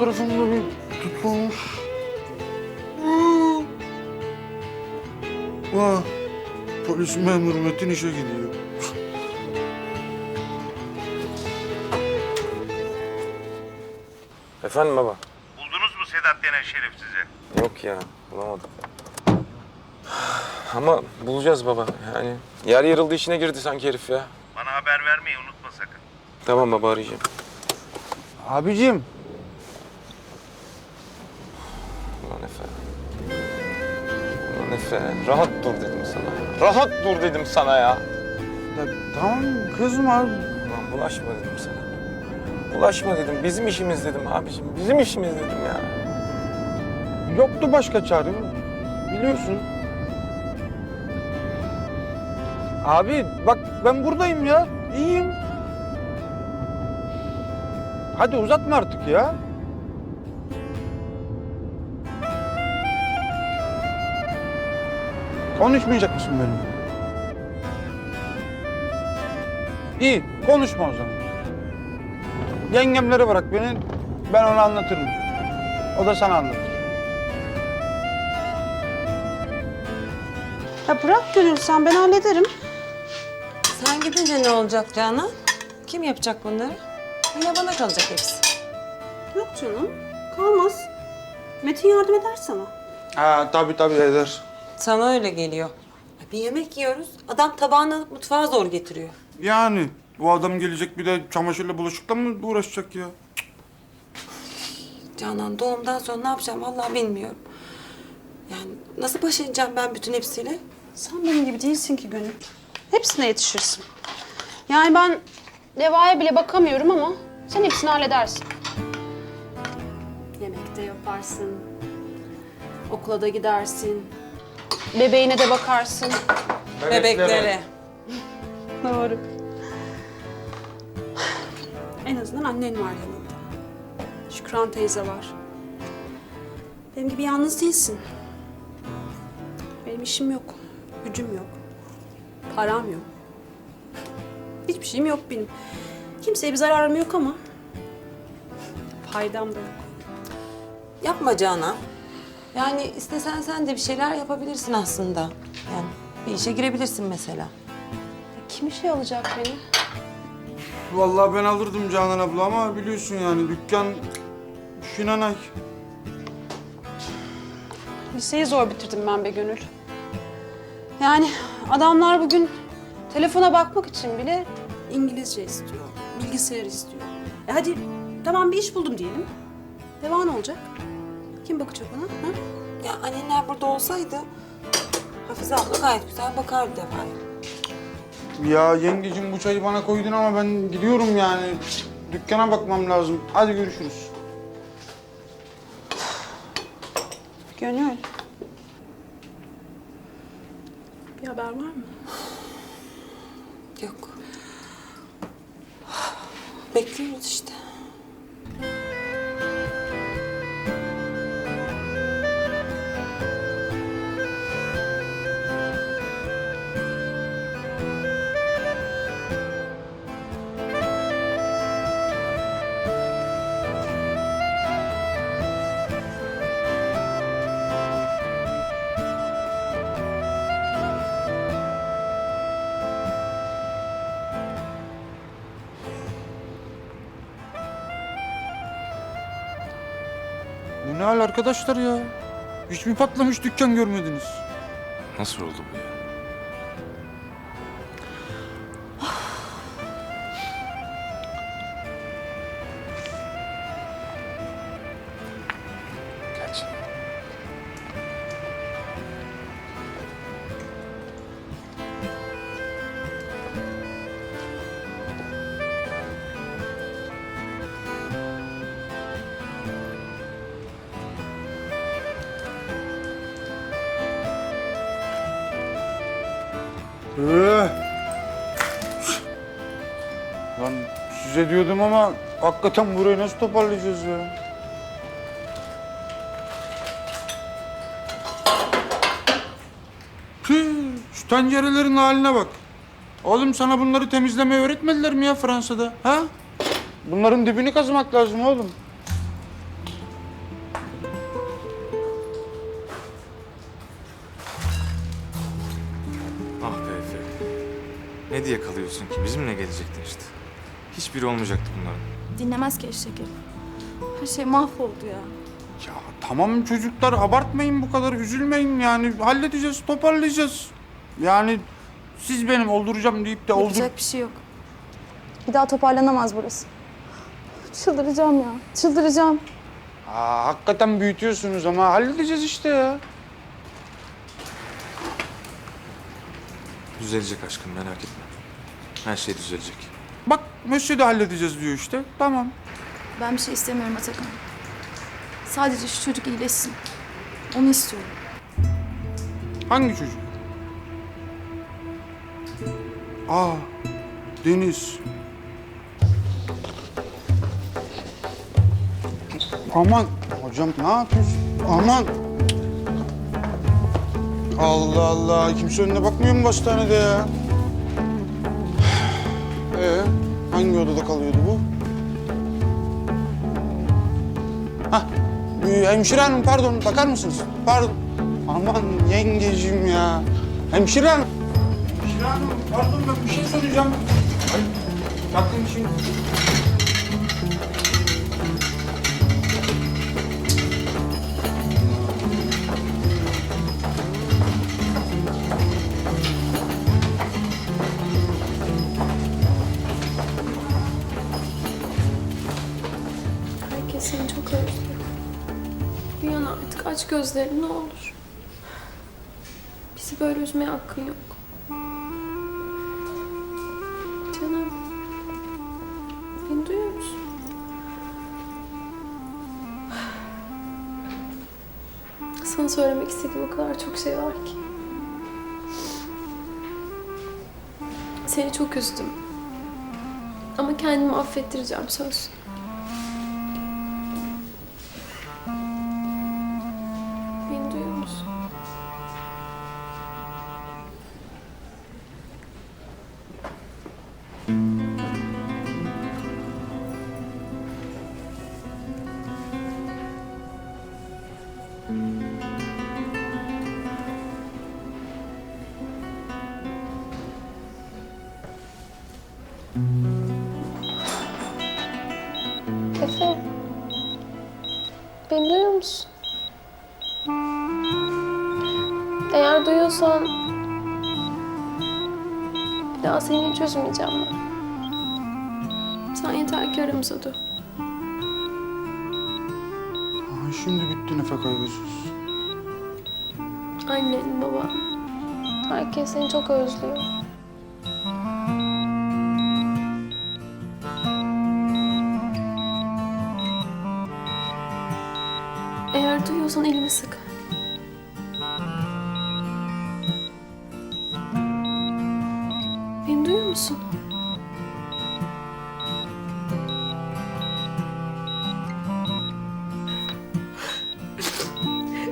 tarafımda bir tutulmuş. Vah, polis memuru Metin işe gidiyor. Efendim baba? Buldunuz mu Sedat denen şerefsizi? Yok ya bulamadım. Ama bulacağız baba yani. Yer yarıldı işine girdi sanki herif ya. Bana haber vermeyi unutma sakın. Tamam baba arayacağım. Abicim, Ulan Efe. Ulan Efe rahat dur dedim sana. Rahat dur dedim sana ya. ya tamam kızma. Ulan bulaşma dedim sana. Bulaşma dedim. Bizim işimiz dedim abicim. Bizim işimiz dedim ya. Yoktu başka çarem. Biliyorsun. Abi bak ben buradayım ya. İyiyim. Hadi uzatma artık ya. Konuşmayacak mısın benimle? İyi, konuşma o zaman. Yengemlere bırak beni, ben ona anlatırım. O da sana anlatır. Ya bırak Gönül sen ben hallederim. Sen gidince ne olacak Canan? Kim yapacak bunları? Yine bana kalacak hepsi. Yok canım kalmaz. Metin yardım eder sana. Ha tabii tabii eder. Sana öyle geliyor. Bir yemek yiyoruz. Adam tabağını alıp mutfağa zor getiriyor. Yani bu adam gelecek bir de çamaşırla bulaşıkla mı uğraşacak ya? Canan doğumdan sonra ne yapacağım vallahi bilmiyorum. Yani nasıl baş edeceğim ben bütün hepsiyle? Sen benim gibi değilsin ki Gönül. Hepsine yetişirsin. Yani ben Deva'ya bile bakamıyorum ama sen hepsini halledersin. Yemekte yaparsın. Okula da gidersin. Bebeğine de bakarsın. Bebeklere. Doğru. En azından annen var yanında. Şükran teyze var. Benim gibi yalnız değilsin. Benim işim yok, gücüm yok, param yok. Hiçbir şeyim yok benim. Kimseye bir zararım yok ama faydam da yok. Yapma Canan. Yani istesen sen de bir şeyler yapabilirsin aslında. Yani bir işe girebilirsin mesela. Kim işe alacak beni? Vallahi ben alırdım Canan abla ama biliyorsun yani dükkan şinanay. Liseyi zor bitirdim ben be Gönül. Yani adamlar bugün telefona bakmak için bile İngilizce istiyor, bilgisayar istiyor. E hadi tamam bir iş buldum diyelim. Devam ne olacak? Kim bakacak ona? Ha? Ya annenler burada olsaydı Hafize abla gayet güzel bakardı Defa'ya. Ya yengecim bu çayı bana koydun ama ben gidiyorum yani. Dükkana bakmam lazım. Hadi görüşürüz. Gönül. Bir haber var mı? Yok. Bekliyoruz işte. Ne hal arkadaşlar ya? Hiç mi patlamış dükkan görmediniz? Nasıl oldu bu ya? Lan size diyordum ama hakikaten burayı nasıl toparlayacağız ya? Tüh, şu tencerelerin haline bak. Oğlum sana bunları temizlemeyi öğretmediler mi ya Fransa'da? Ha? Bunların dibini kazımak lazım oğlum. Ne diye kalıyorsun ki? Bizimle gelecektin işte. Hiçbiri olmayacaktı bunların. Dinlemez ki eşek herif. Her şey mahvoldu ya. Ya tamam çocuklar abartmayın bu kadar üzülmeyin yani halledeceğiz toparlayacağız. Yani siz benim olduracağım deyip de oldur... Yapacak bir şey yok. Bir daha toparlanamaz burası. Çıldıracağım ya. Çıldıracağım. Aa, hakikaten büyütüyorsunuz ama halledeceğiz işte ya. Düzelecek aşkım merak etme. Her şey düzelecek. Bak Mösyö de halledeceğiz diyor işte. Tamam. Ben bir şey istemiyorum Atakan. Sadece şu çocuk iyileşsin. Onu istiyorum. Hangi çocuk? Aa, Deniz. Aman hocam ne yapıyorsun? Aman. Allah Allah kimse önüne bakmıyor mu hastanede ya? Ee, hangi odada kalıyordu bu? Hah, hemşire hanım pardon bakar mısınız? Pardon. Aman yengecim ya. Hemşire hanım. Hemşire hanım pardon ben bir şey soracağım. Ay, bakın şimdi. Seni çok özlüyor. Uyan artık aç gözlerini ne olur. Bizi böyle üzmeye hakkın yok. Canım. Beni duyuyor musun? Sana söylemek istediğim o kadar çok şey var ki. Seni çok üzdüm. Ama kendimi affettireceğim söz. Beni duyuyor musun? Eğer duyuyorsan bir daha seni hiç üzmeyeceğim ben. Sen yeter ki aramıza dur. Şimdi bitti nefe kaygısız. Annen, baban. Herkes seni çok özlüyor. Duyuyorsan elimi sık. Beni duyuyor musun?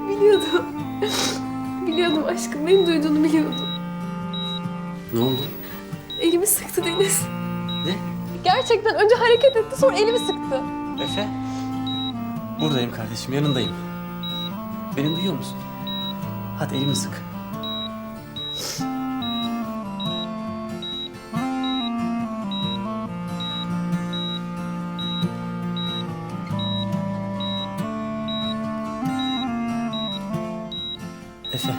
Biliyordum. Biliyordum aşkım. Beni duyduğunu biliyordum. Ne oldu? Elimi sıktı Deniz. Ne? Gerçekten önce hareket etti sonra elimi sıktı. Efe? Buradayım kardeşim, yanındayım. Beni duyuyor musun? Hadi elimi sık. Efe,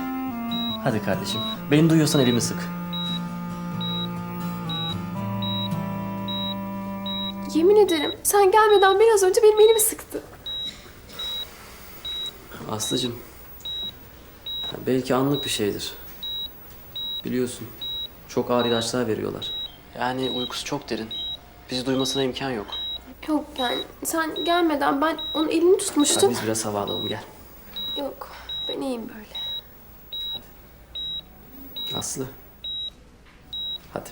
hadi kardeşim. Beni duyuyorsan elimi sık. Yemin ederim sen gelmeden biraz önce benim elimi sıktı. Aslıcığım, belki anlık bir şeydir. Biliyorsun, çok ağır ilaçlar veriyorlar. Yani uykusu çok derin. Bizi duymasına imkan yok. Yok yani sen gelmeden ben onun elini tutmuştum. biz biraz hava alalım, gel. Yok ben iyiyim böyle. Aslı. Hadi.